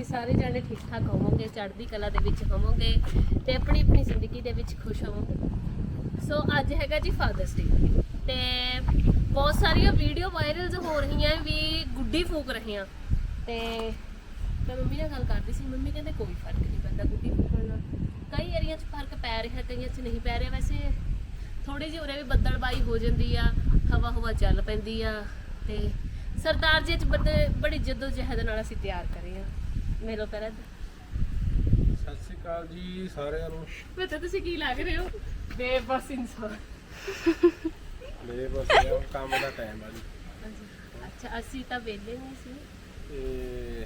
ਤੁਸੀਂ ਸਾਰੇ ਜਾਣੇ ਠੀਕ ਠਾਕ ਹੋਵੋਗੇ, ਚੜ੍ਹਦੀ ਕਲਾ ਦੇ ਵਿੱਚ ਹੋਵੋਗੇ ਤੇ ਆਪਣੀ ਆਪਣੀ ਜ਼ਿੰਦਗੀ ਦੇ ਵਿੱਚ ਖੁਸ਼ ਹੋਵੋਗੇ। ਸੋ ਅੱਜ ਹੈਗਾ ਜੀ ਫਾਦਰਸ ਡੇ ਤੇ ਬਹੁਤ ਸਾਰੀਆਂ ਵੀਡੀਓ ਵਾਇਰਲਸ ਹੋ ਰਹੀਆਂ, ਵੀ ਗੁੱਡੀ ਫੂਕ ਰਹੀਆਂ। ਆ ਤੇ ਮੈਂ ਮੰਮੀ ਨਾਲ ਗੱਲ ਕਰਦੀ ਸੀ, ਮੰਮੀ ਕਹਿੰਦੇ ਕੋਈ ਫ਼ਰਕ ਨਹੀਂ ਪੈਂਦਾ ਗੁੱਡੀ ਫੂਕਣ ਨਾਲ ਕਈ ਏਰੀਆ 'ਚ ਫ਼ਰਕ ਪੈ ਰਿਹਾ, ਕਈਆਂ 'ਚ ਨਹੀਂ ਪੈ ਰਿਹਾ। ਵੈਸੇ ਥੋੜੀ ਜਿਹੀ ਉਰੇ ਵੀ ਬੱਦਲਬਾਈ ਹੋ ਜਾਂਦੀ ਆ, ਹਵਾ ਹਵਾ ਚੱਲ ਪੈਂਦੀ ਆ ਤੇ ਸਰਦਾਰ ਜੀ ਚ ਬੰਦੇ ਬੜੀ ਜੱਦੋ ਜਹਿਦ ਨਾਲ ਅਸੀਂ ਤਿਆਰ ਕਰੇ ਆ। ਮੇਰੋ ਪਹਿਲਾਂ ਸਤਿ ਸ਼੍ਰੀ ਅਕਾਲ ਜੀ ਸਾਰਿਆਂ ਨੂੰ। ਮੈਂ ਤਾਂ ਤੁਸੀਂ ਕੀ ਲੱਗ ਰਹੇ ਹੋ? ਬੇਬਸ ਇਨਸਾਨ। ਮੇਰੇ ਬਸ ਇਹ ਕੰਮ ਦਾ ਟਾਈਮ ਆ ਜੀ। ਅੱਛਾ ਅਸੀਂ ਤਾਂ ਵਿਹਲੇ ਨਹੀਂ ਸੀ। ਤੇ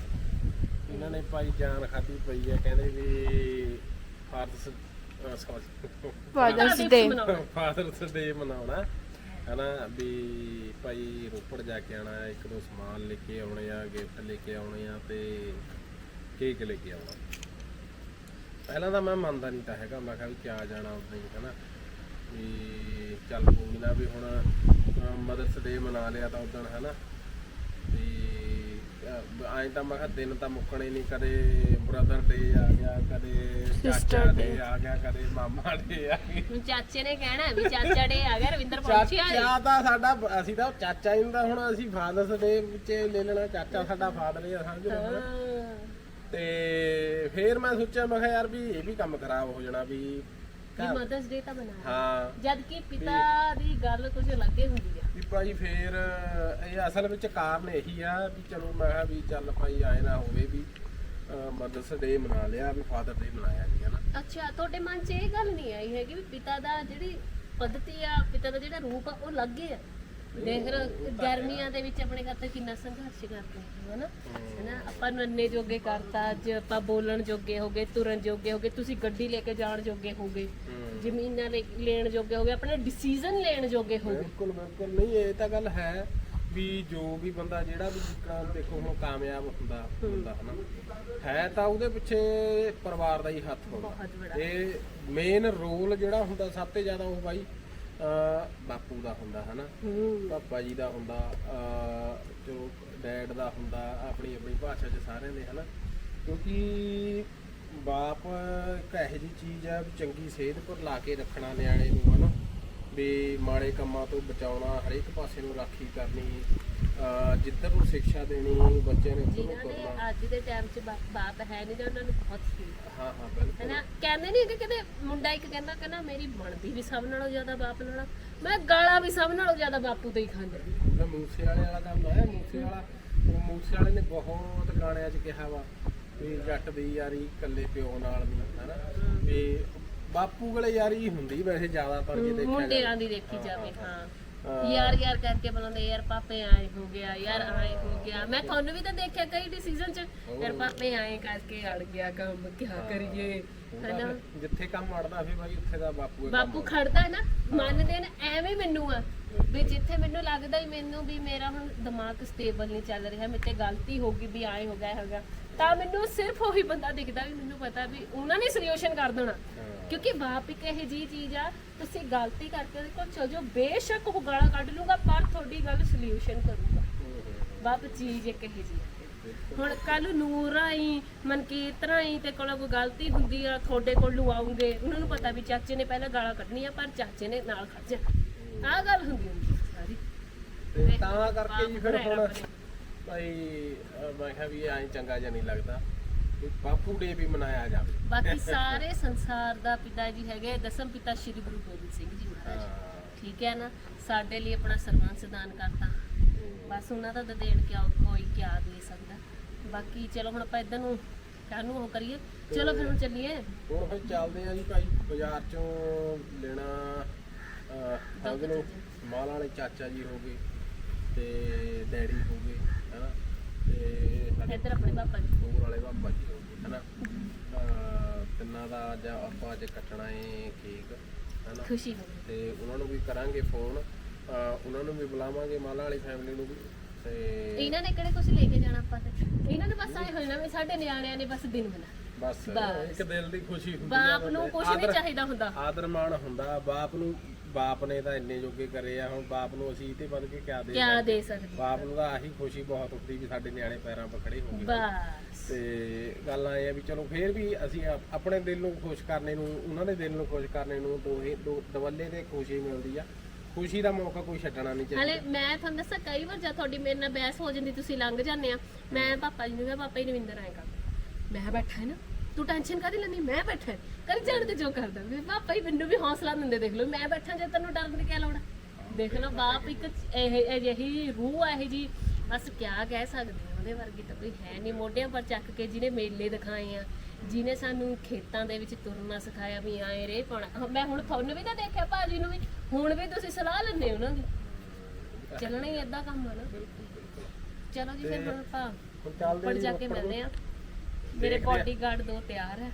ਇਹਨਾਂ ਨੇ ਭਾਈ ਜਾਨ ਖਾਦੀ ਪਈ ਹੈ ਕਹਿੰਦੇ ਵੀ ਫਾਦਰਸ ਸੌਰੀ ਫਾਦਰਸ ਦਿਵਸ ਡੇ ਮਨਾਉਣਾ। ਫਾਦਰਸ ਡੇ ਮਨਾਉਣਾ। ਹਨਾ ਵੀ ਭਾਈ ਰੋਪੜ ਜਾ ਕੇ ਆਣਾ ਇੱਕ ਦੋ ਸਮਾਨ ਲੈ ਕੇ ਆਉਣੇ ਆ ਗਿਫਟ ਲੈ ਕੇ ਆਉਣੇ ਆ ਤੇ ਕੇਕ ਲੈ ਕੇ ਆਉਣਾ ਪਹਿਲਾਂ ਤਾਂ ਮੈਂ ਮੰਨਦਾ ਨਹੀਂ ਤਾਂ ਹੈਗਾ ਮੈਂ ਕਿਹਾ ਵੀ ਕਿਆ ਜਾਣਾ ਉਦਾਂ ਹੀ ਹਨਾ ਵੀ ਚੱਲ ਕੋਈ ਨਾ ਵੀ ਹੁਣ ਮਦਰਸ ਡੇ ਮਨਾ ਲਿਆ ਤਾਂ ਉਦੋਂ ਹਨਾ ਤੇ ਐਂ ਤਾਂ ਮੈਂ ਕਿਹਾ ਦਿਨ ਤਾਂ ਮੁੱਕਣੇ ਨਹੀਂ ਕਦੇ ਬ੍ਰਦਰ ਡੇ ਆ ਗਿਆ ਕਦੇ ਚਾਚਾ ਡੇ। ਆ ਗਿਆ ਕਦੇ ਮਾਮਾ ਡੇ ਆ ਗਿਆ ਹੁਣ ਚਾਚੇ ਨੇ ਕਹਿਣਾ ਵੀ ਚਾਚਾ ਡੇ ਆ ਗਿਆ ਰਵਿੰਦਰ ਪਹੁੰਚਿਆ। ਚਾਚਾ ਤਾਂ ਸਾਡਾ ਅਸੀਂ ਤਾਂ ਚਾਚਾ ਹੀ ਹੁੰਦਾ ਹੁਣ ਅਸੀਂ ਫਾਦਰਸ ਡੇ ਵਿੱਚ ਲੈ ਲੈਣਾ ਚਾਚਾ ਸਾਡਾ ਫਾਦਰ ਹੀ ਆ ਸਮਝ ਲਓ। ਤੇ ਫੇਰ ਮੈਂ ਸੋਚਿਆ ਮੈਂ ਕਿਹਾ ਯਾਰ ਵੀ ਇਹ ਵੀ ਕੰਮ ਖਰਾਬ ਹੋ ਜਾਣਾ ਵੀ ਵੀ ਘਰ- ਮਦਰਸ ਡੇ ਤਾਂ ਮਨਾਇਆ ਹਾਂ। ਜਦ ਕਿ ਪਿਤਾ ਦੀ ਗੱਲ ਕੁਝ ਲੱਗੇ ਹੁੰਦੀ ਆ। ਵੀ ਭਾਈ ਫੇਰ ਇਹ ਅਸਲ ਵਿੱਚ ਕਾਰਨ ਇਹੀ ਆ ਵੀ ਚਲੋ ਮੈਂ ਕਿਹਾ ਵੀ ਚੱਲ ਭਾਈ ਆਏ ਨਾ ਹੋਵੇ ਵੀ ਮਦਰਸ ਡੇ ਮਨਾ ਲਿਆ ਵੀ ਫਾਦਰ ਡੇ ਮਨਾਇਆ ਨਹੀਂ ਹਨਾ। ਅੱਛਾ ਤੁਹਾਡੇ ਮਨ 'ਚ ਇਹ ਗੱਲ ਨਹੀਂ ਆਈ ਹੈਗੀ ਵੀ ਪਿਤਾ ਦਾ ਜਿਹੜੀ ਪद्धਤੀ ਆ ਪਿਤਾ ਦਾ ਜਿਹੜਾ ਰੂਪ ਆ ਉਹ ਲੱਗੇ ਆ। ਦੇਖ ਰਹੇ ਗਰਮੀਆਂ ਦੇ ਵਿੱਚ ਆਪਣੇ ਖਾਤਰ ਕਿੰਨਾ ਸੰਘਰਸ਼ ਕਰਦੇ ਆ ਹਨਾ? ਹਨਾ? ਆਪਾਂ ਨੂੰ ਇੰਨੇ ਜੋਗੇ ਕਰਤਾ ਅੱਜ ਆਪਾਂ ਬੋਲਣ ਜੋਗੇ ਹੋਗੇ ਤੁਰਨ ਜੋਗੇ ਹੋਗੇ ਤੁਸੀਂ ਗੱਡੀ ਲੈ ਕੇ ਜਾਣ ਜੋਗੇ ਹੋਗੇ ਜ਼ਮੀਨਾਂ ਲੈ- ਲੈਣ ਜੋਗੇ ਹੋਗੇ ਆਪਣੇ ਡਿਸੀਜਨ ਲੈਣ ਜੋਗੇ ਹੋਗੇ ਬਿਲਕੁਲ ਬਿਲਕੁਲ। ਨਹੀਂ ਇਹ ਤਾਂ ਗੱਲ ਹੈ ਵੀ ਜੋ ਵੀ ਬੰਦਾ ਜਿਹੜਾ ਵੀ ਜਿੱਕਣਾ ਦੇਖੋ ਹੁਣ ਕਾਮਯਾਬ ਹੁੰਦਾ ਹੁੰਦਾ ਹਨਾ? ਹੈ ਤਾਂ ਉਹਦੇ ਪਿੱਛੇ ਪਰਿਵਾਰ ਦਾ ਹੀ ਹੱਥ ਹੁੰਦਾ। ਬਹੁਤ ਬੜਾ ਇਹ ਮੇਨ ਰੋਲ ਜਿਹੜਾ ਹੁੰਦਾ ਸਭ ਤੋਂ ਜ਼ਿਆਦਾ ਉਹ ਬਾਈ ਅਹ ਬਾਪੂ ਦਾ ਹੁੰਦਾ ਹਨਾ? ਹੂੰ। ਪਾਪਾ ਜੀ ਦਾ ਹੁੰਦਾ ਅਹ ਜੋ ਡੈਡ ਦਾ ਹੁੰਦਾ ਆਪਣੀ ਆਪਣੀ ਭਾਸ਼ਾ 'ਚ ਸਾਰਿਆਂ ਦੇ ਹਨਾ? ਕਿਉਂਕਿ ਬਾਪ ਇੱਕ ਇਹੋ ਜਿਹੀ ਚੀਜ਼ ਆ ਵੀ ਚੰਗੀ ਸਿਹਤ ਪਰ ਲਾ ਕੇ ਰੱਖਣਾ ਨਿਆਣੇ ਨੂੰ ਹਨਾ? ਵੀ ਮਾੜੇ ਕੰਮਾਂ ਤੋਂ ਬਚਾਉਣਾ ਹਰੇਕ ਪਾਸੇ ਨੂੰ ਰਾਖੀ ਕਰਨੀ ਅਹ ਜਿੱਧਰ ਨੂੰ ਸਿੱਖਿਆ ਦੇਣੀ ਬੱਚਿਆਂ ਨੇ ਉੱਧਰ ਨੂੰ ਜਿਨ੍ਹਾਂ ਕਰਨਾ ਅੱਜ ਦੇ ਟਾਈਮ 'ਚ ਬਾ- ਬਾਪ ਹੈ ਨਹੀਂ ਤਾਂ ਉਹਨਾਂ ਨੂੰ ਬਹੁਤ ਫੀਲ ਹਾਂ ਹਾਂ ਬਿਲਕੁਲ। ਹੈਨਾ ਕਹਿੰਦੇ ਨਹੀਂ ਕਿ ਕਿਤੇ ਮੁੰਡਾ ਇੱਕ ਕਹਿੰਦਾ ਕਹਿੰਦਾ ਮੇਰੀ ਬਣਦੀ ਵੀ ਸਭ ਨਾਲੋਂ ਜ਼ਿਆਦਾ ਬਾਪ ਨਾਲੋਂ। ਮੈਂ ਗਾਲਾਂ ਵੀ ਸਭ ਨਾਲੋਂ ਜ਼ਿਆਦਾ ਬਾਪੂ ਤੋਂ ਹੀ ਖਾਂਦਾ ਜਿਹੜਾ ਮੂਸੇ ਵਾਲੇ ਵਾਲਾ ਕੰਮ ਹੈ ਮੂਸੇ ਵਾਲਾ ਉਹ ਮੂਸੇ ਵਾਲੇ ਨੇ ਬਹੁਤ ਗਾਣਿਆਂ 'ਚ ਕਿਹਾ ਵਾ ਵੀ ਜੱਟ ਦੀ ਯਾਰੀ ਇਕੱਲੇ ਪਿਓ ਨਾਲ ਨਹੀਂ ਹਨਾ? ਵੀ ਬਾਪੂ ਕੋਲੇ ਯਾਰੀ ਹੁੰਦੀ ਵੈਸੇ ਜ਼ਿਆਦਾਤਰ ਜੇ ਦੇਖਿਆ ਮੁੰਡਿਆਂ। ਦੀ ਦੇਖੀ ਜਾਵੇ ਹਾਂ। ਯਾਰ ਯਾਰ ਕਰਕੇ ਬੁਲਾਉਂਦੇ ਯਾਰ ਪਾਪੇ ਆਏ ਹੋ ਗਿਆ ਯਾਰ ਆਏ ਹੋ ਗਿਆ। ਮੈਂ ਤੁਹਾਨੂੰ ਵੀ ਤਾਂ ਦੇਖਿਆ ਕਈ ਡਿਸੀਜਨ 'ਚ ਯਾਰ ਪਾਪੇ ਆਏ ਕਰਕੇ ਅੜ ਗਿਆ ਕੰਮ ਕੀ ਕਰੀਏ ਹੈਨਾ? ਜਿੱਥੇ ਕੰਮ ਅੜਦਾ ਫਿਰ ਬਾਈ ਉੱਥੇ ਦਾ ਬਾਪੂ ਹੀ ਬਾਪੂ ਖੜਦਾ ਹੈ। ਨਾ ਮੰਨਦੇ ਨੇ ਐਵੇਂ ਮੈਨੂੰ ਆ ਵੀ ਜਿੱਥੇ ਮੈਨੂੰ ਲੱਗਦਾ ਵੀ ਮੈਨੂੰ ਵੀ ਮੇਰਾ ਹੁਣ ਦਿਮਾਗ ਸਟੇਬਲ ਨਹੀਂ ਚੱਲ ਰਿਹਾ ਮੇਰੇ ਤੇ ਗਲਤੀ ਹੋ ਗਈ ਵੀ ਆਏ ਹੋ ਗਿਆ ਹੋ ਗਿਆ ਤਾਂ ਮੈਨੂੰ ਸਿਰਫ ਉਹੀ ਬੰਦਾ ਦਿਖਦਾ ਵੀ ਮੈਨੂੰ ਪਤਾ ਵੀ ਉਹਨਾਂ ਨੇ ਸੋਲੂਸ਼ਨ ਕਰ ਦੇਣਾ। ਹਾਂ। ਕਿਉਂਕਿ ਬਾਪ ਇੱਕ ਇਹ ਜੀ ਚੀਜ਼ ਆ, ਤੁਸੀਂ ਗਲਤੀ ਕਰਕੇ ਉਹਦੇ ਕੋਲ ਚਲ ਜਾਓ, ਬੇਸ਼ੱਕ ਉਹ ਗਾਲਾਂ ਕੱਢ ਲੂਗਾ, ਪਰ ਤੁਹਾਡੀ ਗੱਲ ਸੋਲੂਸ਼ਨ ਕਰੂਗਾ। ਬਾਪ ਚੀਜ਼ ਇੱਕ ਇਹ ਜੀ ਹੁਣ ਕੱਲ ਨੂਰ ਆਈ ਮਨਕੀਤ ਰਾਈ ਤੇ ਕੋਲ ਕੋਈ ਗਲਤੀ ਹੁੰਦੀ ਆ, ਤੁਹਾਡੇ ਕੋਲ ਨੂੰ ਉਹਨਾਂ ਨੂੰ ਪਤਾ ਵੀ ਚਾਚੇ ਨੇ ਪਹਿਲਾਂ ਗਾਲਾਂ ਕੱਢਣੀਆਂ, ਪਰ ਚਾਚੇ ਨੇ ਨਾਲ ਖੜ ਜਾਣਾ। ਆਹ ਗੱਲ ਹੁੰਦੀ ਹੁੰਦੀ ਆ ਸਾਰੀ। ਤੇ ਤਾਂ ਕਰਕੇ ਜੀ ਫਿਰ ਹੁਣ ਭਾਈ ਮੈਂ ਕਿਹਾ ਵੀ ਐਂ ਚੰਗਾ ਜਿਹਾ ਨਹੀਂ ਲੱਗਦਾ। ਬਾਪੂ ਡੇ ਵੀ ਮਨਾਇਆ ਜਾਵੇ। ਬਾਕੀ ਸਾਰੇ ਸੰਸਾਰ ਦਾ ਪਿਤਾ ਜੀ ਹੈਗੇ ਦਸਮ ਪਿਤਾ ਸ੍ਰੀ ਗੁਰੂ ਗੋਬਿੰਦ ਸਿੰਘ ਜੀ ਮਹਾਰਾਜ। ਠੀਕ ਹੈ ਨਾ? ਸਾਡੇ ਲਈ ਆਪਣਾ ਸਰਬੰਸ ਦਾਨ ਕਰਤਾ। ਬਸ ਉਹਨਾਂ ਦਾ ਦੇਣ ਕਿਆ ਕੋਈ ਕਿਆ ਦੇ ਸਕਦਾ। ਬਾਕੀ ਚਲੋ ਹੁਣ ਆਪਾਂ ਇਧਰ ਨੂੰ ਕਾਹਨੂੰ ਉਹ ਕਰੀਏ। ਚਲੋ ਫਿਰ ਹੁਣ ਚੱਲੀਏ। ਹੁਣ ਫਿਰ ਚੱਲਦੇ ਆ ਜੀ ਭਾਈ ਬਾਜ਼ਾਰ ਚੋਂ ਲੈਣਾ ਅਹ, ਲਓ ਮਾਲ ਵਾਲੇ ਚਾਚਾ ਜੀ ਹੋ ਗਏ ਤੇ ਡੈਡੀ ਹੋ ਗਏ ਹਨਾ? ਤੇ ਇੱਧਰ ਆਪਣੇ ਪਾਪਾ ਜੀ। ਹੋਰ ਵਾਲੇ ਬਾਬਾ ਜੀ ਹੋ ਗਏ ਹਨਾ? ਅਹ, ਤਿੰਨਾਂ ਦਾ ਅੱਜ ਆਪਾਂ ਅੱਜ ਕੱਟਣਾ ਏ ਕੇਕ ਹਨਾ? ਖੁਸ਼ੀ। ਹੋਵੇ ਤੇ ਉਹਨਾਂ ਨੂੰ ਵੀ ਕਰਾਂਗੇ ਫੋਨ ਅਹ, ਉਹਨਾਂ ਨੂੰ ਵੀ ਬੁਲਾਵਾਂਗੇ ਮਾਲਾ ਵਾਲੀ ਫੈਮਿਲੀ ਨੂੰ ਵੀ। ਤੇ ਇਹਨਾਂ ਨੇ ਕਿਹੜੇ ਕੁਝ ਲੈ ਕੇ ਜਾਣਾ ਆਪਾਂ ਤੇ? ਇਹਨਾਂ ਨੇ ਬਸ ਆਏ ਹੋਏ ਨਾ ਵੀ ਸਾਡੇ ਨਿਆਣਿਆਂ ਨੇ ਬਸ ਦਿਨ ਮਨਾ ਬਸ। ਬਸ। ਇੱਕ ਦਿਲ ਦੀ ਖੁਸ਼ੀ ਹੁੰਦੀ ਆ ਬਾਪ ਨੂੰ ਕੁਝ ਨਹੀਂ ਆਦਰ- ਚਾਹੀਦਾ ਹੁੰਦਾ। ਆਦਰ ਮਾਣ ਹੁੰਦਾ ਬਾਪ ਨੂੰ ਬਾਪ ਨੇ ਤਾਂ ਇੰਨੇ ਜੋਗੇ ਕਰੇ ਆ ਹੁਣ ਬਾਪ ਨੂੰ ਅਸੀਂ ਇਹ ਤੇ ਵੱਧ ਕੇ ਕਿਆ ਦੇ ਕਿਆ ਦੇ ਸਕਦੇ? ਬਾਪ ਨੂੰ ਤਾਂ ਆਹੀ ਖੁਸ਼ੀ ਬਹੁਤ ਹੁੰਦੀ ਵੀ ਸਾਡੇ ਨਿਆਣੇ ਪੈਰਾਂ 'ਤੇ ਖੜੇ ਹੋ ਗਏ ਬਸ। ਤੇ ਗੱਲ ਆਏ ਆ ਵੀ ਚਲੋ ਫੇਰ ਵੀ ਅਸੀਂ ਆਪ- ਆਪਣੇ ਦਿਲ ਨੂੰ ਖੁਸ਼ ਕਰਨੇ ਨੂੰ ਉਹਨਾਂ ਦੇ ਦਿਲ ਨੂੰ ਖੁਸ਼ ਕਰਨੇ ਨੂੰ ਦੋਹੇ ਦੋ ਦਵੱਲੇ ਤੇ ਖੁਸ਼ੀ ਮਿਲਦੀ ਆ। ਖੁਸ਼ੀ ਦਾ ਮੌਕਾ ਕੋਈ ਛੱਡਣਾ ਨਹੀਂ ਚਾਹੀਦਾ। ਹਲੇ ਮੈਂ ਤੁਹਾਨੂੰ ਦੱਸਾਂ ਕਈ ਵਾਰ ਜਦ ਤੁਹਾਡੀ ਮੇਰੇ ਨਾਲ ਬਹਿਸ ਹੋ ਜਾਂਦੀ ਤੁਸੀਂ ਲੰਘ ਜਾਂਦੇ ਆ। ਮੈਂ ਪਾਪਾ ਜੀ ਨੂੰ ਕਿਹਾ ਪਾਪਾ ਜੀ ਰਵਿੰਦਰ ਆਏਗਾ। ਮੈਂ ਬੈਠਾ ਹੈ ਨਾ? ਤੂੰ ਟੈਨਸ਼ਨ ਕਾਦੀ ਲੈਣੀ ਮੈਂ ਬੈਠਾ ਹੈ। ਕਰ ਜਾਣ ਤੇ ਜੋ ਕਰਦਾ। ਵੀ ਪਾਪਾ ਜੀ ਮੈਨੂੰ ਵੀ ਹੌਸਲਾ ਦਿੰਦੇ ਦੇਖ ਲਓ ਮੈਂ ਬੈਠਾ ਜੇ ਤੈਨੂੰ ਡਰਨ ਦੀ ਕੀ ਲੋੜ? ਦੇਖ ਲਓ ਬਾਪ ਇੱਕ ਇਹ ਅਜਿਹੀ ਰੂਹ ਆ ਇਹ ਜੀ ਬਸ ਕਿਆ ਕਹਿ ਸਕਦੇ ਆ ਉਹਦੇ ਵਰਗੀ ਤਾਂ ਕੋਈ ਹੈ ਨਹੀਂ ਮੋਢਿਆਂ ਪਰ ਚੱਕ ਕੇ ਜਿਹਨੇ ਮੇਲੇ ਦਿਖਾਏ ਆ ਜਿਹਨੇ ਸਾਨੂੰ ਖੇਤਾਂ ਦੇ ਵਿੱਚ ਤੁਰਨਾ ਸਿਖਾਇਆ ਵੀ ਆਏ ਰੇ ਪਾਉਣਾ। ਮੈਂ ਹੁਣ ਤੁਹਾਨੂੰ ਵੀ ਤਾਂ ਦੇਖਿਆ ਭਾਜੀ ਨੂੰ ਵੀ। ਹੁਣ ਵੀ ਤੁਸੀਂ ਸਲਾਹ ਲੈਂਦੇ ਹੋ ਉਹਨਾਂ ਦੀ ਚੱਲਣਾ ਹੀ ਏਦਾਂ ਕੰਮ ਆ ਨਾ। ਚਲੋ ਜੀ ਫਿਰ ਹੁਣ ਆਪਾਂ ਹੁਣ ਚੱਲਦੇ ਉੱਪਰ ਜੀ ਕੇ ਨੂੰ। ਮਿਲਦੇ ਆ ਮੇਰੇ। ਬਾਡੀਗਾਰਡ ਦੋ ਤਿਆਰ ਹੈ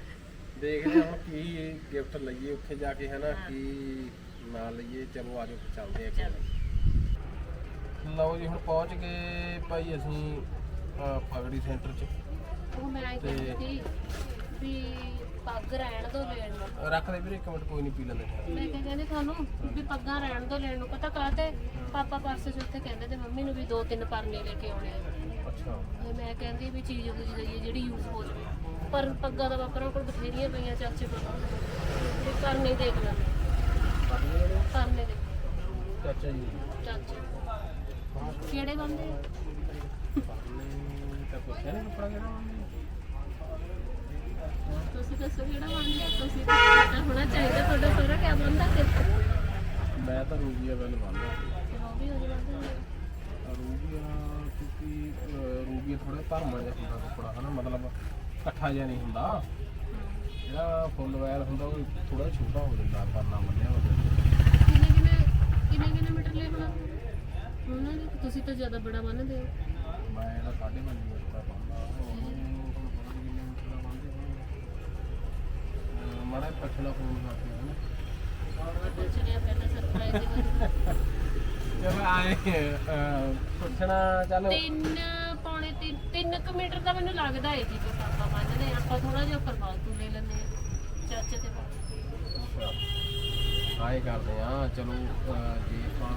ਦੇਖਦੇ ਹਾਂ ਹੁਣ ਕੀ ਗਿਫਟ ਲਈਏ ਉੱਥੇ ਜਾ ਕੇ ਹਨਾ ਕੀ ਨਾਲ ਲਈਏ। ਚਲੋ ਆਜੋ ਚੱਲਦੇ ਆ ਚਲੋ। ਲਓ ਜੀ ਹੁਣ ਪਹੁੰਚ ਗਏ ਭਾਈ ਅਸੀਂ ਅਹ, ਫਗੜੀ ਸੈਂਟਰ 'ਚ। ਉਹ ਮੈਂ ਕਹਿੰਦੀ ਸੀ ਵੀ ਪੱਗ ਰਹਿਣ ਦੋ ਲੈਣ ਨੂੰ। ਰੱਖ ਦੇ ਵੀਰੇ ਇੱਕ ਮਿੰਟ ਕੋਈ ਨਹੀਂ ਪੀ ਲੈਂਦੇ ਮੈਂ ਕਿਹਾ ਕਹਿੰਦੇ ਤੁਹਾਨੂੰ ਵੀ ਪੱਗਾਂ ਰਹਿਣ ਦੋ ਲੈਣ ਨੂੰ। ਪਤਾ ਕਾਹਤੇ? ਪਾਪਾ ਪਰਸੇ 'ਚ ਉੱਥੇ ਕਹਿੰਦੇ ਤੇ ਮੰਮੀ ਨੂੰ ਵੀ ਦੋ ਤਿੰਨ ਪਰਨੇ ਲੈ ਕੇ ਆਉਣੇ ਆ। ਅੱਛਾ। ਤੇ ਮੈਂ ਕਹਿੰਦੀ ਵੀ ਚੀਜ਼ ਉਹ ਜਿਹੀ ਜਿਹੜੀ ਯੂਜ਼ ਹੋ ਜਾਵੇ। ਪਰ ਪੱਗਾਂ ਦਾ ਵਾਪਰਾਂ ਕੋਲ ਬਥੇਰੀਆਂ ਪਈਆਂ ਚਾਚੇ ਕੋਲ। ਤੇ ਪਰਨੇ ਦੇਖ ਲੈਂਦੇ ਪਰਨੇ ਦੇ ਚਾਚਾ ਜੀ ਚਾਚੇ ਕਿਹੜੇ ਬੰਦੇ ਆ? ਤਾਂ ਪੁੱਛਿਆ ਨਹੀਂ ਕੱਪੜਾ ਕਿਹੜਾ ਤੁਸੀਂ ਦੱਸੋ ਕਿਹੜਾ ਬੰਦੇ? ਆ? ਤੁਸੀਂ ਤਾਂ ਪਤਾ ਹੋਣਾ ਚਾਹੀਦਾ। ਤੁਹਾਡਾ ਸੋਹਰਾ ਕਿਆ ਬੰਦਾ ਤੇ ਮੈਂ ਤਾਂ ਰੂਬੀਆ ਵੱਲ ਬੰਦਾ। ਉਹ ਵੀ ਬੰਦੇ ਨੇ। ਰੂਬੀਆ ਕਿਉਂਕਿ ਅਹ, ਰੂਬੀਆ ਥੋੜਾ ਧਰਮਾ ਜਿਹਾ ਹੁੰਦਾ ਕੱਪੜਾ ਹਨਾ? ਮਤਲਬ ਇਕੱਠਾ ਜਿਹਾ ਨਹੀਂ ਹੁੰਦਾ। ਜਿਹੜਾ ਫੁੱਲ ਵੈਲ ਹੁੰਦਾ ਉਹ ਥੋੜਾ ਛੋਟਾ ਹੋ ਜਾਂਦਾ ਪਰਨਾ ਬੰਨਿਆ ਹੁੰਦਾ ਕਿੰਨੇ ਕਿੰਨੇ ਕਿੰਨੇ ਕਿੰਨੇ ਮੀਟਰ ਲੈ ਬਣਾ ਉਹਨਾਂ ਤੁਸੀਂ ਤਾਂ ਜ਼ਿਆਦਾ ਬੜਾ ਬੰਨਦੇ ਹੋ। ਮੈਂ ਇਹਦਾ 5.5 ਮੀਟਰ ਦਾ ਬੰਦਾ ਮਾੜਾ ਪਛਲਾ ਫੋਨ ਕਰਦੇ ਹਨ ਪੁੱਛ ਲਿਆ ਪਹਿਲਾਂ ਸਰਪ੍ਰਾਈਜ਼ ਚਲ ਆਏ ਅਹ, ਪੁੱਛਣਾ ਚੱਲ। ਤਿੰਨ ਪੌਣੇ ਤਿੰਨ ਤਿੰਨ ਕੁ ਮੀਟਰ ਦਾ ਮੈਨੂੰ ਲੱਗਦਾ ਹੈ ਜੀ ਜੋ। ਪਾਪਾ ਬੰਨਦੇ ਆ। ਆਪਾਂ ਥੋੜਾ ਜਿਹਾ ਉੱਪਰ ਫਾਲਤੂ ਲੈ ਲੈਂਦੇ ਆ ਚਾਚੇ ਤੇ ਪਾਪਾ। ਆਏ ਕਰਦੇ ਆ ਚਲੋ ਅਹ, ਜੇ ਆਪਾਂ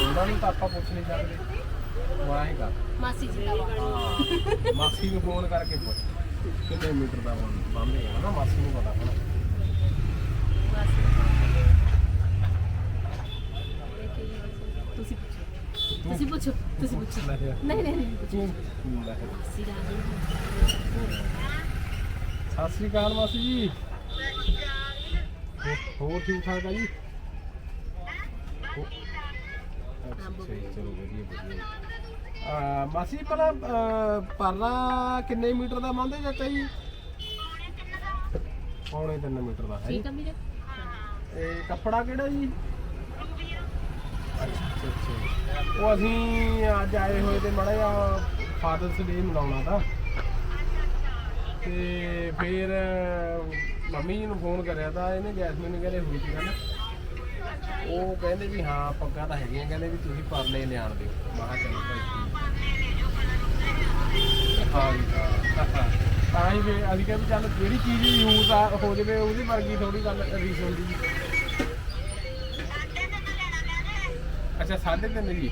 ਉਹਨਾਂ ਨੂੰ ਤਾਂ ਆਪਾਂ ਪੁੱਛ ਨਹੀਂ ਸਕਦੇ ਆਏ ਕਰ ਮਾਸੀ ਜੀ ਦਾ ਵਾ। ਮਾਸੀ ਨੂੰ ਫੋਨ ਕਰਕੇ ਪੁੱਛ ਕਿੰਨੇ ਮੀਟਰ ਦਾ ਬੰਦੇ ਆ ਨਾ ਮਾਸੀ ਨੂੰ ਪਤਾ ਹੋਣਾ ਮਾਸੀ ਦੇਖੀ ਜੀ ਮਾਸੀ। ਤੁਸੀਂ ਪੁੱਛੋ ਤੁਸੀਂ ਪੁੱਛੋ। ਨਹੀਂ ਨਹੀਂ ਨਹੀਂ ਮਾਸੀ ਜੀ ਸਤਿ ਸ੍ਰੀ ਅਕਾਲ ਮਾਸੀ ਜੀ। ਹੋ- ਹੋਰ ਠੀਕ ਠਾਕ ਆ ਜੀ? ਆ ਮਾਸੀ ਭਲਾ ਪਰਨਾ ਕਿੰਨੇ ਮੀਟਰ ਦਾ ਮੰਨਦੇ ਚਾਚਾ ਜੀ ਪੌਣੇ 3 ਮੀਟਰ ਦਾ ਹੈ ਜੀ। ਠੀਕ ਆ ਵੀਰੇ ਇਹ ਕੱਪੜਾ ਕਿਹੜਾ ਜੀ ਅੱਛਾ ਅੱਛਾ ਅੱਛਾ ਉਹ ਅਸੀਂ ਅੱਜ ਆਏ ਹੋਏ ਤੇ ਮਾੜਾ ਜਿਹਾ ਫਾਦਰਸ ਡੇ ਮਨਾਉਣਾ ਤਾਂ। ਤੇ ਫਿਰ, ਮੰਮੀ ਜੀ ਨੂੰ ਫੋਨ ਕਰਿਆ ਤਾਂ ਇਹਨੇ ਜੈਸਮੀਨ ਨੂੰ ਕਹਿੰਦੇ ਹੋਈ ਸੀ ਨਾ ਉਹ ਕਹਿੰਦੇ ਵੀ ਹਾਂ, ਪੱਗਾਂ ਤਾਂ ਹੈਗੀਆਂ, ਕਹਿੰਦੇ ਵੀ ਤੁਸੀਂ ਪਰਨੇ ਲਿਆਣ ਦਿਓ ਮੈਂ ਕਿਹਾ ਚਲੋ ਭਾਈ ਹਾਂ। ਜੀ ਤਾਂ ਹੀ ਵੀ ਅਸੀਂ ਕਹਿੰਦੇ ਚੱਲ ਜਿਹੜੀ ਚੀਜ਼ ਯੂਜ਼ ਆ, ਹੋ ਜਾਵੇ ਉਹਦੇ ਵਰਗੀ ਥੋੜੀ ਗੱਲ ਰੀਸ ਹੁੰਦੀ ਜੀ ਅੱਛਾ ਸਾਢੇ ਤਿੰਨ ਜੀ।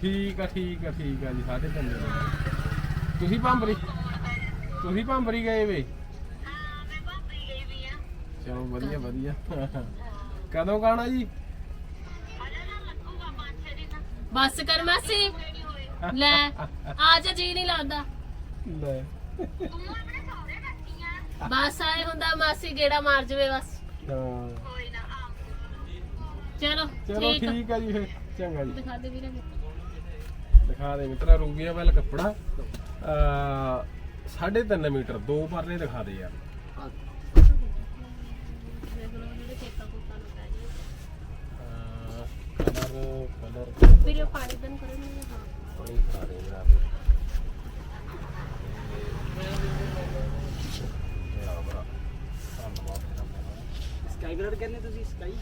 ਠੀਕ ਆ ਠੀਕ ਆ ਠੀਕ ਆ ਜੀ ਸਾਢੇ ਤਿੰਨ ਜੀ ਤੁਸੀਂ ਭੰਬਰੀ? ਤੁਸੀਂ ਭੰਬਰੀ ਗਏ ਵੇ? ਚਲੋ ਵਧੀਆ ਵਧੀਆ। ਕਦੋਂ ਗਾਣਾ ਜੀ? ਬਸ ਕਰ ਮਾਸੀ। ਲੈ ਆ ਜਾ ਜੀ ਨਹੀਂ ਲੱਗਦਾ। ਲੈ। ਬਸ ਆਏ ਹੁੰਦਾ ਮਾਸੀ ਗੇੜਾ ਮਾਰ ਜਵੇ ਬਸ। ਹਾਂ। ਚਲੋ ਚਲੋ ਠੀਕ ਆ। ਠੀਕ ਆ ਜੀ ਫਿਰ। ਚੰਗਾ ਜੀ। ਦਿਖਾ ਦੇ ਵੀਰੇ ਦਿਖਾ ਦੇ ਮਿੱਤਰਾ ਰੂਬੀਆ ਵਾਲਾ ਕੱਪੜਾ। ਸਾਢੇ ਤਿੰਨ ਮੀਟਰ ਦੋ ਪਰਨੇ ਦਿਖਾ ਦੇ ਯਾਰ। ਦੇਖ ਲਓ ਜਿਹੜੇ ਖੇਤਾਂ ਖੂਤਾਂ ਨੂੰ। ਪੈ ਜਾਏ। ਕਲਰ ਕਲਰ ਵੀਰੇ ਪਾਣੀ ਦਨ ਕਰਨਗੇ ਹਾਂ ਪਾਣੀ ਖਾ ਦੇ ਮੇਰਾ ਯਾਰ ਬੜਾ ਧੰਨਵਾਦ ਤੇਰਾ ਬਹੁਤ। ਸਕਾਈ ਬਲਰ ਕਹਿੰਦੇ ਤੁਸੀਂ ਸਕਾਈ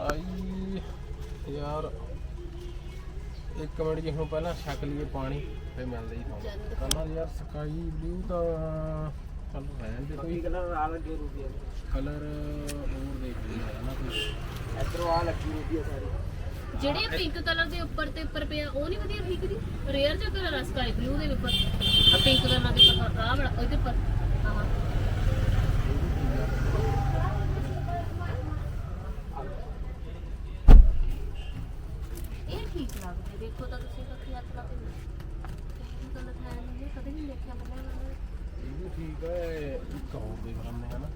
ਆਈ ਯਾਰ ਇੱਕ ਮਿੰਟ ਜੀ ਹੁਣ ਪਹਿਲਾਂ ਛਕ ਲਈਏ ਪਾਣੀ ਫਿਰ ਮਿਲਦੇ ਹੀ ਜਲਦ। ਤੁਹਾਨੂੰ ਕਲਰ ਯਾਰ ਸਕਾਈ ਬਲੂ ਤਾਂ ਚੱਲ ਰਹਿਣ ਦੇ ਕੋਈ। ਕਲਰ ਆ ਲੱਗੇ ਰੂਪੀਆਂ ਕਲਰ ਹੋਰ ਦੇਖ ਲਈ ਹੈ ਨਾ ਕੋਈ ਇਧਰੋਂ ਆ ਲੱਗੀ ਰੂਪੀਆਂ ਸਾਰੀ। ਜਿਹੜੇ ਪਿੰਕ ਕਲਰ ਦੇ ਉੱਪਰ ਤੇ ਉੱਪਰ ਪਿਆ ਉਹ ਨਹੀਂ ਵਧੀਆ ਠੀਕ ਦੀ? ਰੇਅਰ ਜਿਹਾ ਕਲਰ ਆ ਸਕਾਈ ਬਲੂ ਦੇ ਉੱਪਰ। ਆ ਪਿੰਕ ਕਲਰ ਦੇ ਉੱਪਰ ਆ ਬੜਾ ਉਹਦੇ ਉੱਪਰ। ਆਹ ਇਹ ਠੀਕ ਲੱਗਦਾ ਦੇਖੋ ਤਾਂ ਤੁਸੀਂ ਕੱਖੀ ਹੱਥ ਲਾ ਕੇ ਇਹ ਕਲਰ ਹੈ ਨਹੀਂ ਕਦੇ ਨਹੀਂ ਦੇਖਿਆ ਮੈਂ ਇਹ ਵੀ ਠੀਕ ਹੈ ਇੱਕ ਹੋਰ ਦੇਖ ਲੈਂਦੇ ਹਾਂ ਨਾ।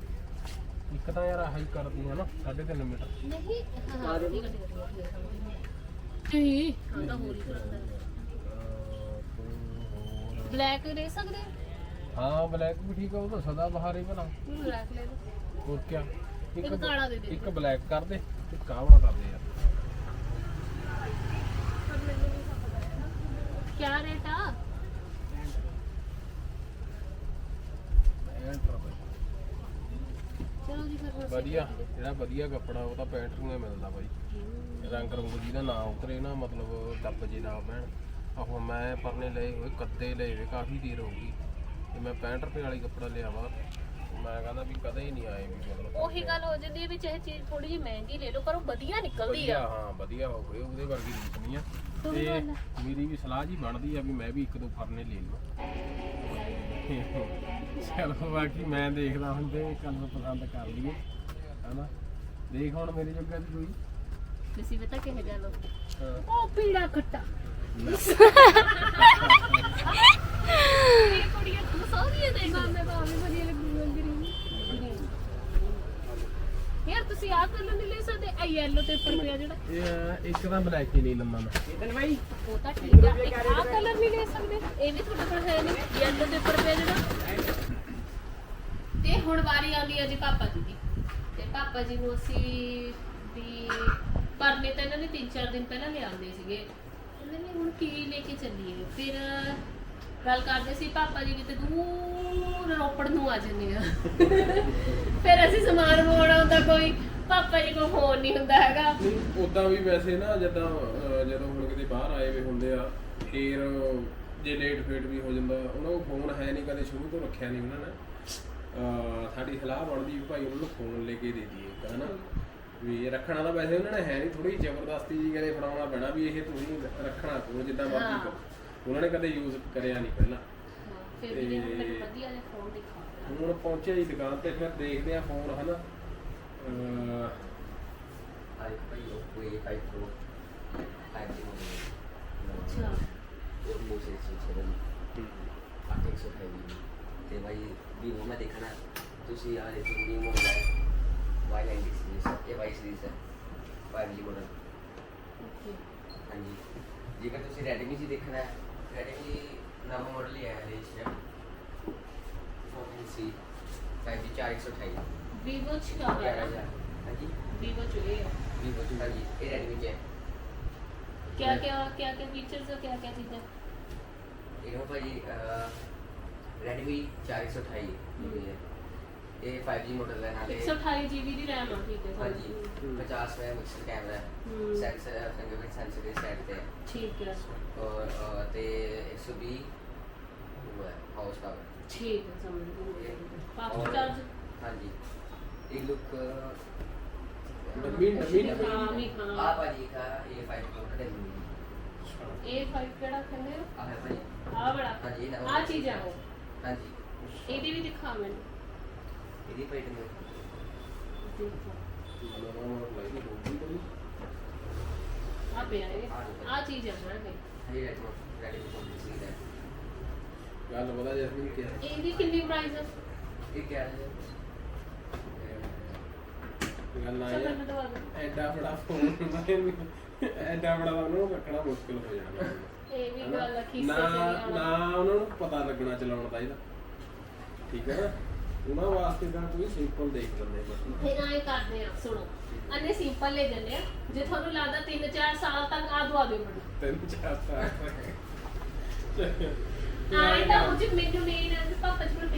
ਇੱਕ ਤਾਂ ਯਾਰ ਆਹੀ ਕਰਦੀ ਹੈ ਨਾ 3.5 ਮੀਟਰ ਨਹੀਂ ਹਾਂ ਠੀਕ ਹੈ ਠੀਕ ਹੈ ਨਹੀਂ ਹਾਂ ਤਾਂ ਹੋਰ ਹੀ ਕਰਦਾ ਅਹ, ਕੋਈ ਹੋਰ ਬਲੈਕ ਲੈ ਸਕਦੇ ਹਾਂ ਬਲੈਕ ਵੀ ਠੀਕ ਹੈ ਉਹ ਤਾਂ ਸਦਾ ਬਹਾਰ ਹੀ ਬਣਾ ਬਲੈਕ ਲੈ ਲਓ। ਹੋਰ ਕੀ ਇੱਕ ਕਾਲਾ ਦੇ ਦੇ। ਇੱਕ ਬਲੈਕ ਕਰ ਦੇ ਤੇ ਕਾਵਲਾ ਕਰ ਦੇ ਯਾਰ। ਕਿਆ ਰੇਟ ਆ ਐਂਟਰ ਬਾਈ ਚਲੋ ਜੀ ਫਿਰ ਹੁਣ ਵਧੀਆ। ਜਿਹੜਾ ਵਧੀਆ ਕੱਪੜਾ ਉਹ ਤਾਂ ਪੈਂਟ ਨੂੰ ਹੀ ਮਿਲਦਾ ਬਾਈ। ਰੰਗ ਰੰਗ ਜੀ ਦਾ ਨਾ ਉਤਰੇ ਨਾ ਮਤਲਬ ਦੱਬ ਜੇ ਨਾ ਪੈਣ। ਆਹ ਹੁਣ ਮੈਂ ਪਰਨੇ ਲਏ ਹੋਏ ਕੱਦੇ ਲਏ ਹੋਏ ਕਾਫੀ ਦੇਰ ਹੋ ਗਈ। ਤੇ ਮੈਂ 65 ਰੁਪਏ ਵਾਲੀ ਕੱਪੜਾ ਲਿਆ ਵਾ ਮੈਂ ਕਹਿੰਦਾ ਵੀ ਕਦੇ ਹੀ ਨਹੀਂ ਆਏ ਵੀ ਮਤਲਬ ਉਹੀ ਗੱਲ ਹੋ ਜਾਂਦੀ ਹੈ ਵੀ ਚਾਹੇ ਚੀਜ਼ ਥੋੜੀ ਜਿਹੀ ਮਹਿੰਗੀ ਲੈ ਲਓ ਪਰ ਉਹ ਵਧੀਆ ਨਿਕਲਦੀ ਵਧੀਆ ਆ ਹਾਂ ਵਧੀਆ ਹੋ ਗਏ ਉਹਦੇ ਵਰਗੀ ਰੀਸ ਨਹੀਂ ਆ। ਤੇ। ਮੇਰੀ ਵੀ ਸਲਾਹ ਜੀ ਬਣਦੀ ਆ ਵੀ ਮੈਂ ਵੀ ਇੱਕ ਦੋ ਪਰਨੇ ਲੈ ਲਵਾਂ। ਚਲੋ ਬਾਕੀ ਮੈਂ ਦੇਖਦਾ ਹੁਣ ਤੇ ਪਸੰਦ ਕਰ ਲਈਏ ਹਨਾ? ਦੇਖ ਹੁਣ ਮੇਰੇ ਜੋਗਾ ਦੀ ਕੋਈ। ਤੁਸੀਂ ਪਤਾ ਕਿਹੋ ਜਿਹਾ ਲੋ ਉਹ ਪੀੜਾ ਖੱਟਾ। ਇਹ ਕੁੜੀਆਂ ਤੂੰ ਸੌਰੀਏ ਦੇ ਮਾਮੇ ਬਾਵੇਂ ਵਧੀਆ ਲੱਗੂਗਾ ਗ੍ਰੀਨ ਯਾਰ ਤੁਸੀਂ ਆਹ ਕਲਰ ਨਹੀਂ ਲੈ ਸਕਦੇ? ਆ ਯੈਲੋ ਤੇ ਉੱਪਰ ਪਿਆ ਜਿਹੜਾ। ਇਹ ਇੱਕ ਤਾਂ ਬਲੈਕ ਹੀ ਨਹੀਂ ਲੰਮਾ ਮੈਂ। ਇਧਰ ਭਾਈ ਉਹ ਤਾਂ ਠੀਕ ਆ ਆਹ ਕਲਰ ਨਹੀਂ ਲੈ ਸਕਦੇ। ਇਹ ਵੀ ਤੁਹਾਡੇ ਕੋਲ ਹੈ ਨਹੀਂ ਯੈਲੋ ਦੇ ਉੱਪਰ ਪਿਆ ਜਿਹੜਾ। ਤੇ ਹੁਣ ਵਾਰੀ ਆਉਂਦੀ ਹੈ ਜੀ ਪਾਪਾ ਜੀ ਦੀ ਤੇ ਪਾਪਾ ਜੀ ਨੂੰ ਅਸੀਂ ਵੀ ਪਰਨੇ ਤਾਂ ਇਹਨਾਂ ਨੇ 3-4 ਦਿਨ ਪਹਿਲਾਂ ਲਿਆਉਂਦੇ ਸੀਗੇ। ਕਹਿੰਦੇ ਨੇ ਹੁਣ ਕੀ ਲੈ ਕੇ ਚੱਲੀਏ? ਫਿਰ ਗੱਲ ਕਰਦੇ ਸੀ, ਪਾਪਾ ਜੀ ਕਿਤੇ ਦੂਰ ਰੋਪੜ ਨੂੰ ਆ ਜਾਂਦੇ ਆ। ਫਿਰ ਅਸੀਂ ਸਮਾਨ ਮੋੜਾਂ ਹੁੰਦਾ ਕੋਈ, ਪਾਪਾ ਜੀ ਕੋਲ ਫੋਨ ਨਹੀਂ ਹੁੰਦਾ ਹੈਗਾ। ਉਦਾਂ ਵੀ ਵੈਸੇ ਨਾ ਜਦੋਂ ਜਦੋਂ ਹੁਣ ਕਿਤੇ ਬਾਹਰ ਆਏ ਵੇ ਹੁੰਦੇ ਆ, ਫੇਰ ਜੇ ਲੇਟ ਫੇਟ ਵੀ ਹੋ ਜਾਂਦਾ, ਉਹਨਾਂ ਕੋਲ ਫੋਨ ਹੈ ਨਹੀਂ, ਕਦੇ ਸ਼ੁਰੂ ਤੋਂ ਰੱਖਿਆ ਨਹੀਂ ਉਹਨਾਂ ਨੇ। ਸਾਡੀ ਸਲਾਹ ਬਣਦੀ ਵੀ ਭਾਈ ਉਹਨਾਂ ਨੂੰ ਫੋਨ ਲੈ ਕੇ ਦੇ ਦਈਏ ਹਨਾ? ਵੀ ਰੱਖਣਾ ਤਾਂ ਵੈਸੇ ਉਹਨਾਂ ਨੇ ਹੈ ਨਹੀਂ ਥੋੜੀ ਜ਼ਬਰਦਸਤੀ ਜੀ ਕਰੇ ਫੜਾਉਣਾ ਪੈਣਾ ਵੀ ਇਹ ਤੁਸੀਂ ਰੱਖਣਾ ਕੋਲ ਜਿੱਦਾਂ ਮਰਜ਼ੀ ਕਰੋ। ਉਹਨਾਂ ਨੇ ਕਦੇ ਯੂਜ਼ ਕਰਿਆ ਨਹੀਂ ਪਹਿਲਾਂ। ਫਿਰ ਵੀ ਪਹੁੰਚਿਆ ਦੁਕਾਨ ਤੇ ਫਿਰ ਦੇਖਦੇ ਆ ਫੋਨ ਹਨਾ? ਆਈ ਭਾਈ ਕੋਈ ਆਈ ਪ੍ਰੋ ਆਈ ਪ੍ਰੋ ਅੱਛਾ। ਉਹ ਮੋਸੇ ਸੀ ਚਰਨ ਆਟੇਕਸ ਹੈ ਨਹੀਂ सौ अठाई ਤੇ ਭਾਈ ਵੀਵੋ ਮੈਂ ਦੇਖਣਾ ਤੁਸੀਂ ਆ ਇਹ ਨਿਊ ਮਾਡਲ ਹੈ Y90 ਸੀਰੀਜ਼ ਇਹ Y ਸੀਰੀਜ਼ ਹੈ 5G ਮਾਡਲ ਓਕੇ ਹਾਂਜੀ ਜੇਕਰ ਤੁਸੀਂ Redmi ਜੀ ਦੇਖਣਾ ਹੈ Redmi ਨਵਾਂ ਮਾਡਲ ਹੀ ਆਇਆ ਹੈ ਇਸ ਟਾਈਮ 14C 5G 4128 ਵੀਵੋ ਚ ਕਾ ਹੈ ਹਾਂਜੀ ਵੀਵੋ ਚ ਇਹ ਹੈ ਵੀਵੋ ਜੀ ਹਾਂਜੀ ਇਹ Redmi ਚ ਹੈ क्या क्या क्या क्या फीचर्स और क्या क्या चीजें ਇਹ ਹੋ ਭਾਈ Redmi 428 ਹੈਗੀ ਹੈ। ਇਹ 5G ਮਾਡਲ ਹੈ ਨਾਲੇ 128 ਜੀਬੀ ਦੀ RAM ਆ ਠੀਕ ਹੈ sir। ਹਾਂਜੀ ਹਮ। 50 ਮੈਗਾਪਿਕਸਲ ਕੈਮਰਾ ਹਮ। ਸੈਂਸਰ ਫਿੰਗਰਪ੍ਰਿੰਟ ਸੈਂਸਰ ਦੇ ਸਾਈਡ ਤੇ ਹੈ। ਠੀਕ ਹੈ। ਔਰ ਅਹ, ਤੇ 120 ਉਹ ਹੈ ਹਾਊਸ ਪਾਵਰ ਠੀਕ ਹੈ ਸਮਝ ਗਈ। Fast charge? ਹਾਂਜੀ। ਇਹ ਲੁੱਕ ਨਵੀਂ- ਨਵੀਂ- ਹਾਂ। ਵੀ ਆ ਹਾਂ। ਭਾਜੀ ਦਾ ਇਹ 5 ਮੋਟਰ ਹੈ। A5 ਕਿਹੜਾ ਕਹਿੰਦੇ ਆ? ਆ ਹੈ ਭਾਜੀ। ਆ ਬੜਾ ਹਾਂਜੀ, ਇਹ ਨਵਾਂ। ਆ ਚੀਜ਼ ਆ ਉਹ। ਹਾਂਜੀ। ਇਹਦੀ ਵੀ ਦਿਖਾ ਮੈਨੂੰ। ਇਹਦੀ ਪ੍ਰਾਈਸ ਨੂੰ ਕੋਈ ਆ ਪਿਆ ਇਹ। ਆ ਚੀਜ਼ ਹੈ ਨਾ ਇਹ ਇਹ Redmi Redmi ਫੋਨ ਸੀ ਹੈ ਗੱਲ ਪਤਾ ਜੈਸਮੀਨ ਕੀ ਹੈ ਇਹਦੀ ਕਿੰਨੀ ਪ੍ਰਾਈਸ ਹੈ ਇਹ ਕਿਆ ਹੈ? ਗੱਲ ਦਿਓ ਐਡਾ ਬੜਾ ਫੋਨ ਐਡਾ ਬੜਾ ਉਹਨੂੰ ਰੱਖਣਾ ਮੁਸ਼ਕਿਲ ਹੋ ਜਾਣਾ। ਇਹ ਵੀ? ਗੱਲ ਖੀਸੇ ਨਾ ਨਹੀਂ ਨਾ ਉਹਨਾਂ ਨੂੰ ਪਤਾ ਲੱਗਣਾ ਚਲਾਉਣ ਦਾ ਇਹਦਾ। ਠੀਕ ਹੈ ਨਾ? ਉਹਨਾਂ ਵਾਸਤੇ ਤਾਂ ਕੋਈ ਸਿੰਪਲ ਦੇਖ ਲੈਂਦੇ ਬਸ ਫਿਰ ਐਂ ਕਰਦੇ ਆ ਸੁਣੋ। ਅੰਨੇ ਸਿੰਪਲ ਲੈ ਜੰਨੇ ਆ। ਜੇ ਤੁਹਾਨੂੰ ਲੱਗਦਾ 3-4 ਸਾਲ ਤੱਕ ਆ ਦਵਾ ਦਿਓ ਮੈਨੂੰ। ਤਿੰਨ ਚਾਰ ਸਾਲ ਆਏ ਤਾਂ ਉਹ ਜੀ ਮੈਨੂੰ ਮੇਨ ਪਾਪਾ ਜੀ ਨੂੰ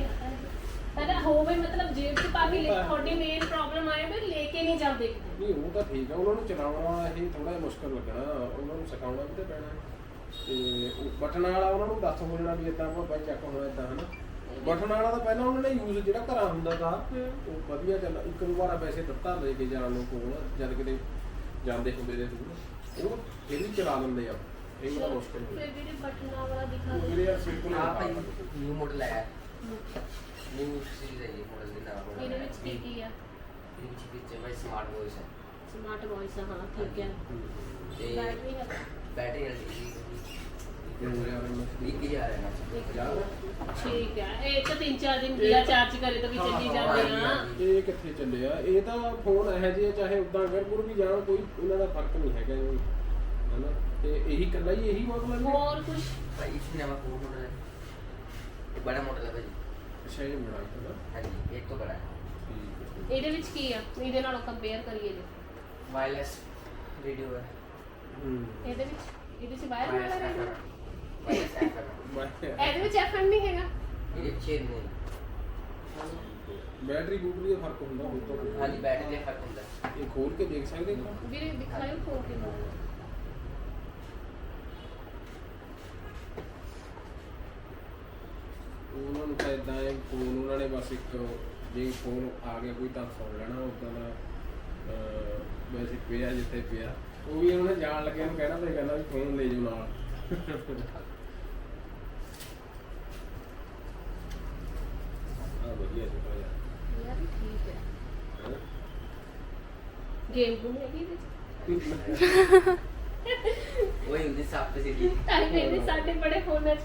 ਹੈ ਨਾ ਹੋਵੇ ਮਤਲਬ ਜੇਬ 'ਚ ਪਾ ਕੇ ਲੈ ਤੁਹਾਡੀ ਮੇਨ ਪ੍ਰੋਬਲਮ ਆਏ ਵੀ ਲੈ ਕੇ ਨਹੀਂ ਜਾਂਦੇ ਕਿਤੇ। ਨਹੀਂ ਉਹ ਤਾਂ ਠੀਕ ਆ ਉਹਨਾਂ ਨੂੰ ਚਲਾਉਣਾ ਇਹ ਥੋੜਾ ਜਿਹਾ ਮੁਸ਼ਕਲ ਲੱਗਣਾ ਉਹਨਾਂ ਨੂੰ ਸਿਖਾਉਣਾ ਵੀ ਤਾਂ ਪੈਣਾ। ਤੇ ਬਟਨ ਵਾਲਾ ਉਹਨਾਂ ਨੂੰ ਦੱਸ ਹੋ ਜਾਣਾ ਵੀ ਇਦਾਂ ਭਾਈ ਚੱਕ ਹੋਣਾ ਇਦਾਂ ਹਨਾ। ਬਟਨ ਵਾਲਾ ਤਾਂ ਪਹਿਲਾਂ ਉਹਨਾਂ ਨੇ ਯੂਜ਼ ਜਿਹੜਾ ਘਰਾਂ ਹੁੰਦਾ ਤਾਂ ਉਹ ਵਧੀਆ ਚੱਲ ਇੱਕ ਦੋ ਵਾਰਾ ਵੈਸੇ ਦਿੱਤਾ ਲੈ ਕੇ ਜਾਣ ਨੂੰ ਕੋਲ ਜਦ ਕਿਤੇ ਜਾਂਦੇ ਹੁੰਦੇ ਦੇ ਦੂਰ। ਉਹ ਫਿਰ ਵੀ ਚਲਾ ਲੈਂਦੇ ਆ ਇਹ ਬੜਾ ਮੁਸ਼ਕਲ ਹੈ ਫਿਰ ਵੀਡੀਓ ਬਟਨ ਵਾਲਾ ਦਿਖਾ ਦੇ ਉਹ ਯਾਰ ਸਿੰਪਲ ਆ ਨਿਊ ਮਾਡਲ ਹੈ ਨਹੀਂ ਨਹੀਂ ਸੀਰੀਜ਼ ਹੈ ਇਹ ਮੋਡਲ ਦੇ ਨਾਮ ਹੋਣਾ ਇਹਦੇ ਵਿੱਚ ਕੀ ਕੀ ਆ? ਇਹਦੇ ਵਿੱਚ ਵਿੱਚ ਬਾਈ ਸਮਾਰਟ ਵੌਇਸ ਹੈ। ਸਮਾਰਟ ਵੌਇਸ ਹਾਂ ਠੀਕ ਹੈ। ਤੇ ਬੈਟਰੀ ਹੈ। ਬੈਟਰੀ ਹੈ। ਠੀਕ ਹੈ ਇਹ ਤਾਂ 3-4 ਦਿਨ ਦੀ ਚਾਰਜ ਕਰੇ ਤਾਂ ਵੀ ਚੱਲੀ ਜਾਂਦੇ ਆ। ਇਹ ਕਿੱਥੇ ਚੱਲੇ ਆ? ਇਹ ਤਾਂ ਫੋਨ ਇਹੋ ਜਿਹੇ ਚਾਹੇ ਉਦਾਂ ਅਗਰਪੁਰ ਵੀ ਜਾਣ ਕੋਈ ਉਹਨਾਂ ਦਾ ਫ਼ਰਕ ਨਹੀਂ ਹੈਗਾ ਇਹ ਹਨਾ? ਤੇ ਇਹੀ ਕੱਲਾ ਹੀ ਇਹੀ ਮਤਲਬ ਹੋਰ ਕੁਝ ਭਾਈ ਇਸ ਨਵਾਂ ਫੋਨ ਹੋਣਾ ਹੈ। ਬੜਾ ਮੋਟਾ ਲੱਗਾ ਜੀ ਅੱਛਾ ਇਹ ਬੜਾ ਹੈ हाँ जी एक तो बड़ा है ਠੀਕ ਇਹਦੇ ਵਿੱਚ ਕੀ ਆ ਇਹਦੇ ਨਾਲ ਕੰਪੇਅਰ ਕਰੀਏ ਜੇ वायरलेस रेडियो है ਹੂੰ ਇਹਦੇ ਵਿੱਚ ਇਹਦੇ ਵਿੱਚ ਵਾਇਰ ਵਾਲਾ ਰੇਡੀਓ वायरलेस एफएम ਮੈਂ- ਇਹਦੇ ਵਿੱਚ ਐਫਐਮ ਨਹੀਂ ਹੈਗਾ ये चेन नहीं ਬੈਟਰੀ ਬੂਟਰੀ ਦਾ ਫਰਕ ਹੁੰਦਾ ਹੋਰ ਤਾਂ हाँ जी बैटरी का फर्क होता है ਇਹ ਖੋਲ ਕੇ ਦੇਖ ਸਕਦੇ ਹੋ ਵੀਰੇ ਦਿਖਾਇਓ ਖੋਲ ਕੇ ਉਹਨਾਂ ਨੂੰ ਤਾਂ ਇਦਾਂ ਹੈ ਫੋਨ ਉਹਨਾਂ ਨੇ ਬਸ ਇੱਕ ਜੇ ਫੋਨ ਆ ਗਿਆ ਕੋਈ ਤਾਂ ਫੋਨ ਲੈਣਾ ਉਦਾਂ ਦਾ ਵੈਸੇ ਪਿਆ ਜਿੱਥੇ ਪਿਆ। ਉਹ ਵੀ ਉਹਨਾਂ ਨੇ ਜਾਣ ਲੱਗੇ ਨੂੰ ਕਹਿਣਾ ਤੇ ਕਹਿੰਦਾ ਵੀ ਫੋਨ ਲੈ ਜਾਓ ਨਾਲ। ਆ ਵਧੀਆ ਜੀ ਭਾਈ। ਯਾਰ ਠੀਕ ਹੈ। ਗੇਮ ਗੂਮ ਹੈਗੀ ਇਹਦੇ ਚ? ਉਹ ਹੁੰਦੀ ਸੱਪ ਸੀਗੀ। ਤਾਂ ਹੀ ਕਹਿੰਦੇ ਸਾਡੇ ਬੜੇ ਫੋਨਾਂ 'ਚ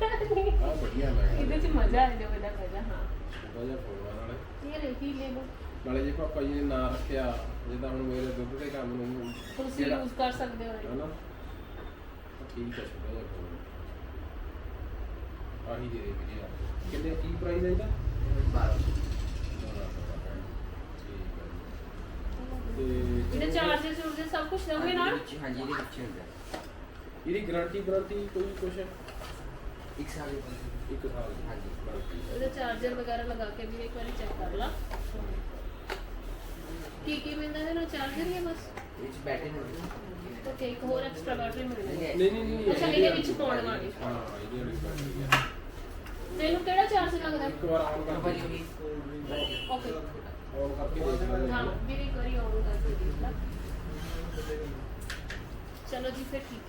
ਆ ਵਧੀਆ ਮੈਂ ਇਹਦੇ 'ਚ ਮਜ਼ਾ ਆ ਜਾਵੇ ਇਹਦਾ ਮਜ਼ਾ ਹਾਂ ਛੋਟਾ ਜਿਹਾ ਫੋਨ ਆ ਨਾਲੇ ਯਾਰ ਇਹੀ ਲੈ ਲਓ ਨਾਲੇ ਜੇ ਪਾਪਾ ਜੀ ਨੇ ਨਾਂ ਰੱਖਿਆ ਜਿੱਦਾਂ ਹੁਣ ਮੇਰੇ ਦੁੱਧ ਦੇ ਕੰਮ ਨੂੰ ਤੁਸੀਂ ਜਿਹੜਾ- ਯੂਜ਼ ਕਰ ਸਕਦੇ ਹੋ ਇਹ। ਹਨਾ ਠੀਕ ਹੈ ਛੋਟਾ ਜਿਹਾ ਫੋਨ ਆਹੀ ਦੇ ਦੇ ਵੀਰੇ ਆ ਕਿੰਨੇ ਕੀ ਪ੍ਰਾਈਸ ਹੈ ਇਹਦਾ बारह ਠੀਕ ਹੈ ਤੇ ਇਹਦੇ ਚਾਰਜਰ ਚੂਰਜਰ ਸਭ ਕੁਝ ਦੋਗੇ ਨਾਲ हाँ जी ये पीछे होता है ਇਹਦੀ ਗਾਰੰਟੀ ਗਾਰੰਟੀ ਕੋਈ ਕੁਛ ਹੈ एक साल के बाद ਇੱਕ ਸਾਲ ਦੀ हाँ जी ਗਾਰੰਟੀ ਇਹਦਾ ਚਾਰਜਰ ਵਗੈਰਾ ਲਗਾ ਕੇ ਵੀ ਇੱਕ ਵਾਰੀ ਚੈੱਕ ਕਰ ਲਾ ਕੀ ਕੀ ਮਿਲਦਾ ਹੈ ਨਾ ਚਾਰਜਰ ਹੀ ਹੈ ਬਸ ये बैटरी नहीं ਓਕੇ ਇੱਕ ਹੋਰ ਐਕਸਟਰਾ ਬੈਟਰੀ ਮਿਲਦੀ ਹੈ ਨਹੀਂ ਨਹੀਂ ਨਹੀਂ ਅੱਛਾ, ਇਹਦੇ ਵਿੱਚ ਪਾਉਣ ਵਾਲੀ। ਹਾਂ ਇਹਦੀ ਵਾਲੀ battery ਹੈ ਤੈਨੂੰ ਕਿਹੜਾ ਚਾਰਜਰ ਲੱਗਦਾ ਇੱਕ ਵਾਰ ਆਨ भाई ਕਰਕੇ होगी ਓਕੇ ਆਨ ਕਰਕੇ ਦੇਖ ਲੈਂਦੇ ਹਾਂ ਵੀਰੇ ਇੱਕ ਵਾਰੀ ਆਨ ਕਰਕੇ ਦੇਖ ਲਾ ਚਲੋ ਜੀ ਫਿਰ ਠੀਕ ਹੈ ਹੈ